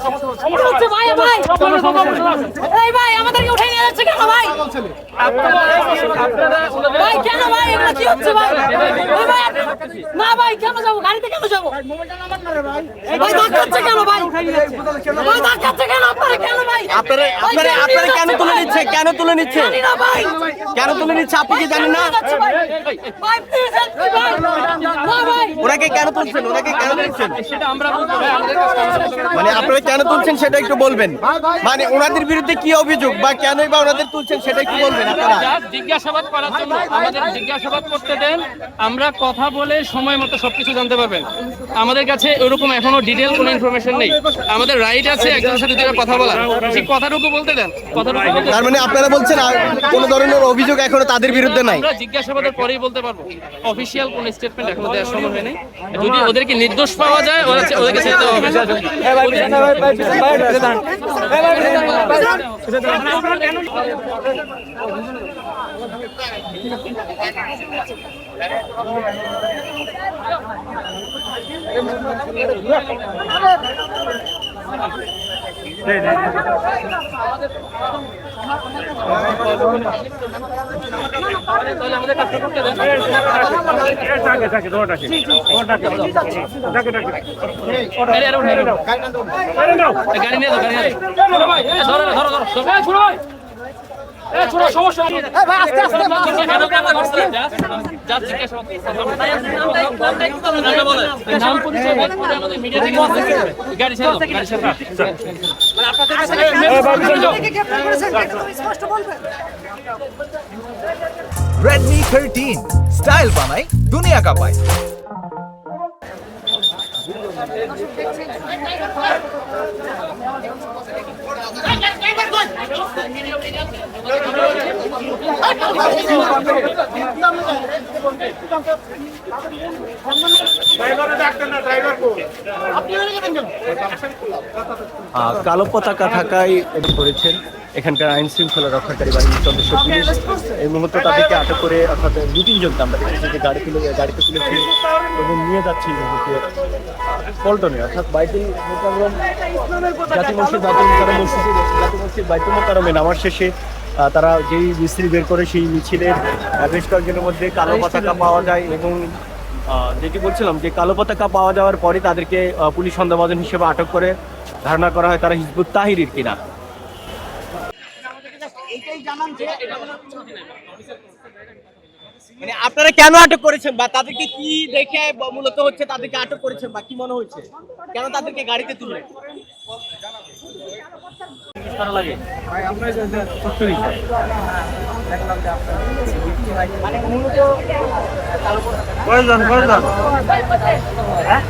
쏜다 저거 쏜다 저거. 쏜다 এই ভাই আমাদেরকে উঠে নিয়ে যাচ্ছে কেন ভাই? ভাই কেন ভাই? এগুলো কি হচ্ছে ভাই? না ভাই কেন যাব? গাড়িতে কেন যাব? ভাই ধাক্কাচ্ছে কেন ভাই? ভাই ধাক্কাচ্ছে কেন? আপনারা কেন ভাই? আপনারা আপনারা আপনারা কেন তুলে নিচ্ছে? কেন তুলে নিচ্ছে? ভাই। কেন তুলে নিচ্ছে? আপনি কি জানেন না? ভাই? ভাই প্লিজ হেল্প মি ভাই। না ভাই। ওনাকে কেন তুলছেন? ওনাকে কেন তুলছেন? সেটা আমরা বলতে মানে আপনারা কেন তুলছেন সেটা একটু বলবেন। মানে ওনাদের বিরুদ্ধে কি অভিযোগ বা কেনই বা ওনাদের তুলছেন সেটা একটু বলবেন আপনারা জিজ্ঞাসাবাদ করার জন্য আমাদের জিজ্ঞাসাবাদ করতে দেন আমরা কথা বলে সময় মতো সবকিছু জানতে পারবেন আমাদের কাছে ওরকম এখনও ডিটেল কোনো ইনফরমেশন নেই আমাদের রাইট আছে একজনের সাথে দুটো কথা বলার সেই কথাটুকু বলতে দেন কথাটুকু বলতে তার মানে আপনারা বলছেন আর কোনো ধরনের অভিযোগ এখনও তাদের বিরুদ্ধে নাই আমরা জিজ্ঞাসাবাদের পরেই বলতে পারব অফিসিয়াল কোন স্টেটমেন্ট এখনও দেওয়ার সময় হয়নি যদি ওদেরকে নির্দোষ পাওয়া যায় ওরা ওদেরকে ছেড়ে দেওয়া হবে তাহলে আমাদের গাড়ি নিয়ে গাড়ি নিয়ে ধরো ধরো ধরো ধরো। Redmi 13 স্টাইল বানাই দুনিয়া কাঁপায়। আহ, কালো পতাকা থাকায় এটা করেছেন। এখানকার আইন শৃঙ্খলা রক্ষাকারী বাহিনীর সদস্য পুলিশ। এই মুহূর্তে তাদেরকে আটক করে অর্থাৎ দু তিনজনকে আমরা দেখেছি যে গাড়ি তুলে গাড়িতে তুলেছি এবং নিয়ে যাচ্ছি পল্টনে, অর্থাৎ বাইতুল মোকাররম জাতি মসজিদ বাইতুল মোকাররম মসজিদে জাতি মসজিদ বাইতুল মোকাররমে নামার শেষে তারা যেই মিছিল বের করে সেই মিছিলের বেশ কয়েকজনের মধ্যে কালো পতাকা পাওয়া যায় এবং যেটি বলছিলাম যে কালো পতাকা পাওয়া যাওয়ার পরে তাদেরকে পুলিশ সন্দেহভাজন হিসেবে আটক করে ধারণা করা হয় তারা হিজবুত তাহিরির কিনা। মানে আপনারা কেন আটক করেছেন বা তাদেরকে কি দেখে ব- মূলত হচ্ছে তাদেরকে আটক করেছেন বা কি মনে হচ্ছে? কেন তাদেরকে গাড়িতে তুললেন? করা লাগে? কয়জন কয়জন? হ্যাঁ?